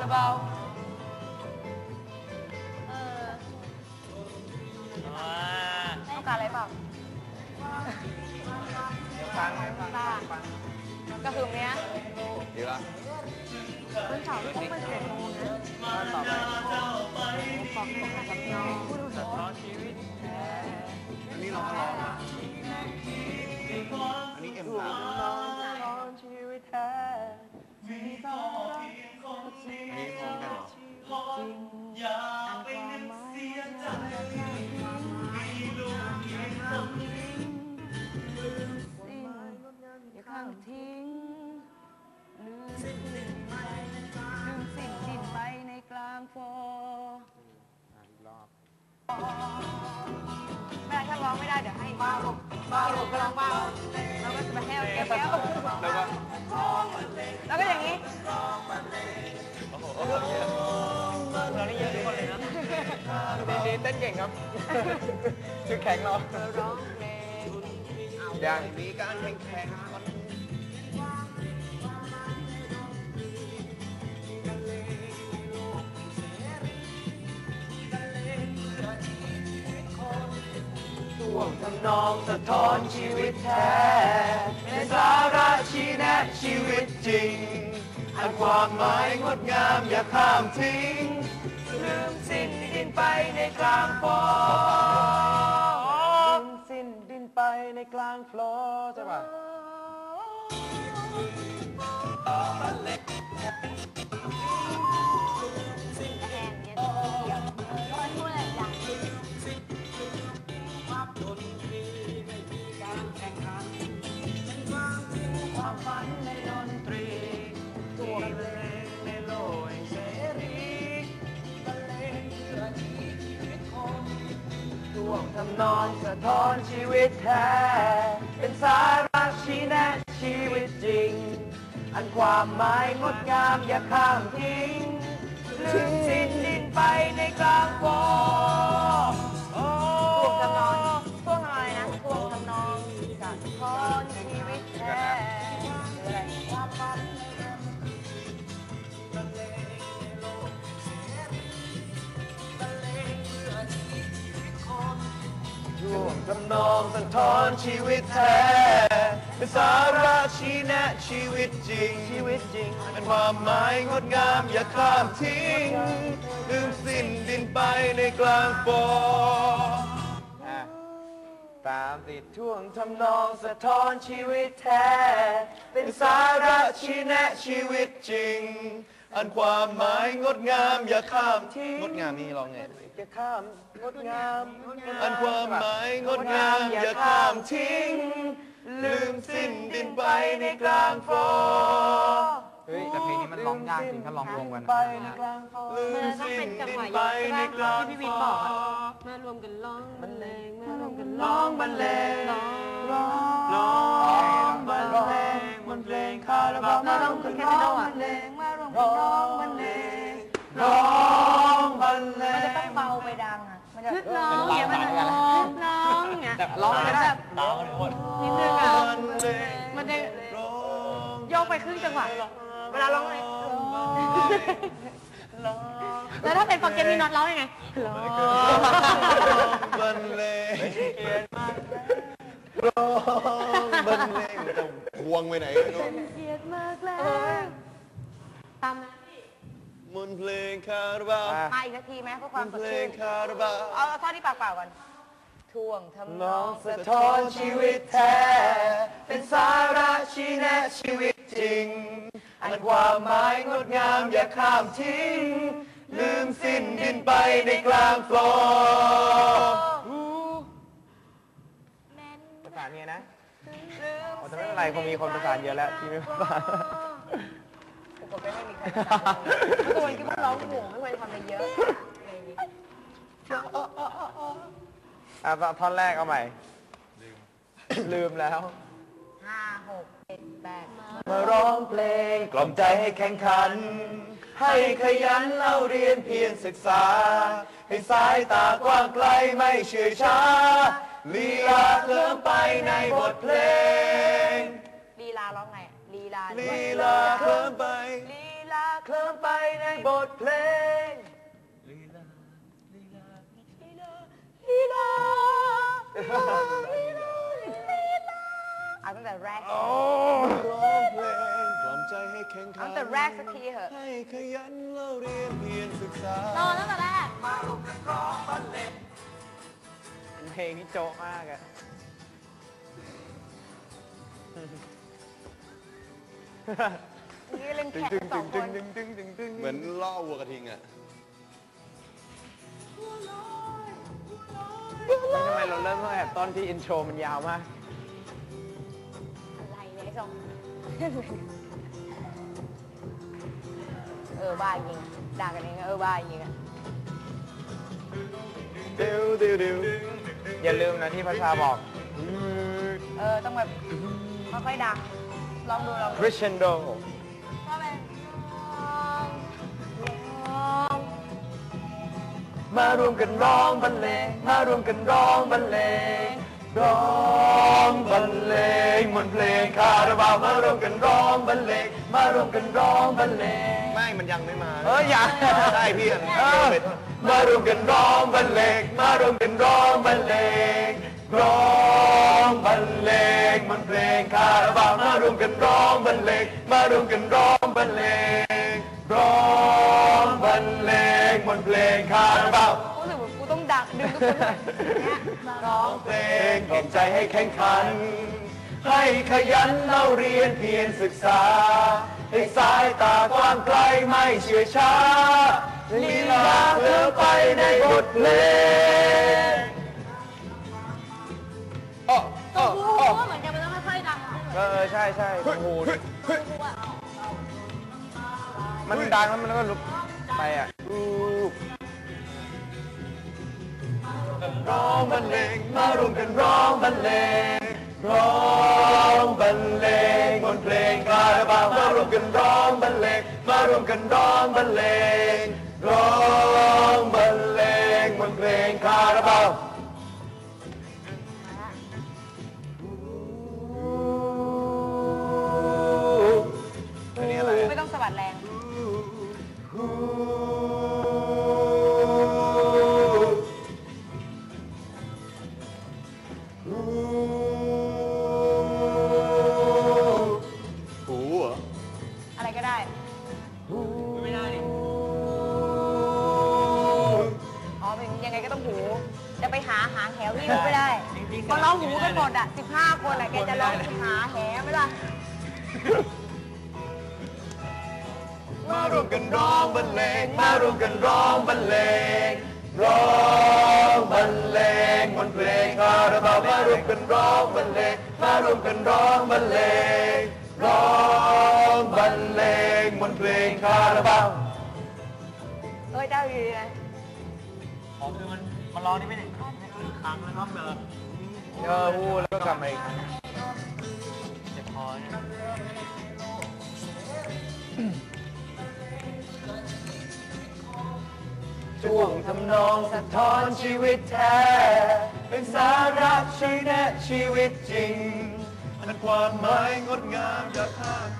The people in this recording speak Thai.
ราบาวเออต้องการอะไรเปล่าฟังตาก็คือเนี้ยดีละคุณสาวต้องไปเจ็ดโมงนะต่อไปฟังของกับน้องอันนี้เราก็ร้องนะอันนี้เอ็มสามอั คนนี้พร้อมกันเหรออย่าข้างทิ้งลืมสิ่งไปในกลืมสิ่งสิ้นไปในกลางโฟอะอีกรอบไม่ได้ถ้าร้องไม่ได้เดี๋ยวให้บ้าลงบ้าลงก็ร้องบ้าแล้วก็จะไปแห้วแก้วแล้วก็แล้วก็อย่างนี้ เรานี่เยอะทุกคนเลยนะดีดีเต้นเก่งครับชื่อแข็งเราร้อย่างมีการแข่งแข่งมันท่วงทำนองสะท้อนชีวิตแท้เป็นสาระชี้แนะชีวิตจริง อันความหมายงดงามอย่าข้ามทิ้งลืมสิ้นดินไปในกลางฟอลืมสิ้นดินไปในกลางฟลอร์ใช่ป่ะ นองสะท้อนชีวิตแท้ เป็นสาระชี้แนะชีวิตจริง อันความหมายงดงามอย่าข้ามทิ้งลืมสิ้นดินไปในกลางฟอโอ้ท่วงทำนองท่วงอะไรนะท่วงทำนองสะท้อนชีวิตแท้หรืออะไรความฝันท่ว ทำนองสะท้อนชีวิตแท้เป็นสาระชี้แนะชีวิตจริง ชีวิตจริง เป็นความหมายงดงามอย่าข้ามทิ้งลืมสิ้นดินไปในกลางฟออะสามสี่ท่วงทำนองสะท้อนชีวิตแท้ เป็นสาระชี้แนะชีวิตจริง อันความหมายงดงามอย่าข้ามทิ้งงดงามนี่ร้องไงอย่าข้ามงดงามอันความหมายงดงามอย่าข้ามทิ้ง ลืมสิ้นดินไปในกลางฟอเฮ้ยแต่เพลงนี้มันร้องยากจริงถ้าร้องรวมกันไปนะในกลางฟอลืมสิ้นดินไปในกลางที่พี่วิฟนอบอกอะมารวมกันร้องบรรเลงมารวมกันร้องบรรเลงร้องร้องร้องบรรเลง บนเพลงคาราบามาร้องคือแค่โน่อะเลงมารวมกันร้องบรรเลงร้องบรรเลงมันจะต้องเบาไปดังอะมันจะร้องอย่างมันร้องร้องอย่างเงี้ยแบบร้องก็ได้นิดนึงอะมันจะโยกไปครึ่งจังหวะเวลาร้องไงแล้วถ้าเป็นฟอร์เกตมีน็อตร้องยังไงร้อง บรรเลงร้องบรรเลงจะควงไปไหนไม่รู้ เกลียดมากแล้วตามนะ มนต์เพลงคาราบาว อะ มาอีกนาทีไหม เพื่อคมวามนต์สเพดลชื่งนคาราบาวเอาเอาท่อนที่ปากเปล่าก่อนท่วงทำนน้อองงสะท้อนชีวิตแท้ เป็นสาระชี้แนะชีวิตจริง อันความหมายงดงามอย่าข้ามทิ้ง ลืมสิ้นดินไปในกลางฟลอร์ประสานเนี่ยนะโอ้แต่ไม่เป็นไรคงมีคนประสานเยอะแล้วที่ไม่ประสานผมไม่ให้มีใครประสานเลยตัวเองก็ต้องร้องห่วงไม่ควรทำอะไรเยอะ อะท่อนแรกเอาใหม่ ลืมแล้ว ห้าหกเจ็ดแปดมาร้องเพลงกล่อมใจให้แข่งขัน ให้ขยันเล่าเรียนเพียรศึกษา ให้สายตากว้างไกลไม่เฉื่อยช้าลีลาเคลิ้มไปในบทเพลง ลีลาร้องไงอะลีลาลีลาเคลิ้มไปลีลาเคลิ้มไป เอาตั้งแต่แรก ร้องเพลงกล่อมใจให้แข็งขัเอานตั้งแต่แรกสักทีเหอะ ให้ขยันเล่าเรียนเพียรศึกษารอตั้งแต่แรก เพลงนี้โจ๊ะมากอะนี่เล่นตึแข่งงตึงสองคตึนงตึงตึงตึงตึงเหมือนล่อวัวกระทิงอะ ทำไมเราเริ่มตั้งแต่ต้นที่อินโทรมันยาวมาก อะไรเนี่ยไอ้สองเออบ้าจริงด่ากันเองเออบ้าจริงอะเดิวเดิวเดิวอย่าลืมนะที่พระชาบอก เออต้องแบบค่อยๆดังลองดูลองคดูริ มารวมกันร้องบรรเลง มารวมกันร้องบรรเลง ร้องบรรเลงมนต์เพลงคาราบาวมารวมกันร้องบรรเลง มารวมกันร้องบรรเลง ไม่มันยังไม่มาเอออย่าใช่พี่อันเออมารวมกันร้องบรรเลง มารวมกันร้องบรรเลง ร้องบรรเลงมนต์เพลงคาราบาวมารวมกันร้องบรรเลง มารวมกันร้องบรรเลง สึกเหมือนกูต้องดังดึงทุกคนแบบเนี้ยร้องเพลงกล่อมใจให้แข็งขัน ให้ขยันเล่าเรียนเพียรศึกษา ให้สายตากว้างไกลไม่เชื่อช้าลีลาเธอไปในบทเพลงอ้ออ้อกูอ้อว่าเหมือนกันมันต้องค่อยๆดังอะเออใช่ใช่โอ้โหมันดังแล้วมันก็ลุกไปอะ องบรรเลงมารวมกันร้องบรรเลงร้องบรรเลงบนเพลงคาราบาวมารวมกันร้องบรรเลงมารวมกันร้องบรรเลงร้องบรรเลงบนเพลงคาราบาวอันนี้อะไรไม่ต้องสะบัดแรง จะร้องหาแหไหมล่ะมารวมกันร้องบรรเลง มารวมกันร้องบรรเลง ร้องบรรเลงบนเพลงคาราบาวมารวมกันร้องบรรเลง มารวมกันร้องบรรเลง ร้องบรรเลงบนเพลงคาราบาวเอ้ยเจ้าอยู่ดีนะอ๋อคือมันมันร้องนี่ไม่หนึ่งครั้งครั้งแล้วก็เดินเออพูดแล้วก็กลับมาอีกเจ็บค อยช่วงทำนองสะท้อนชีวิตแท้ เป็นสาระชี้แนะชีวิตจริงอันความหมายงดงามจากภาค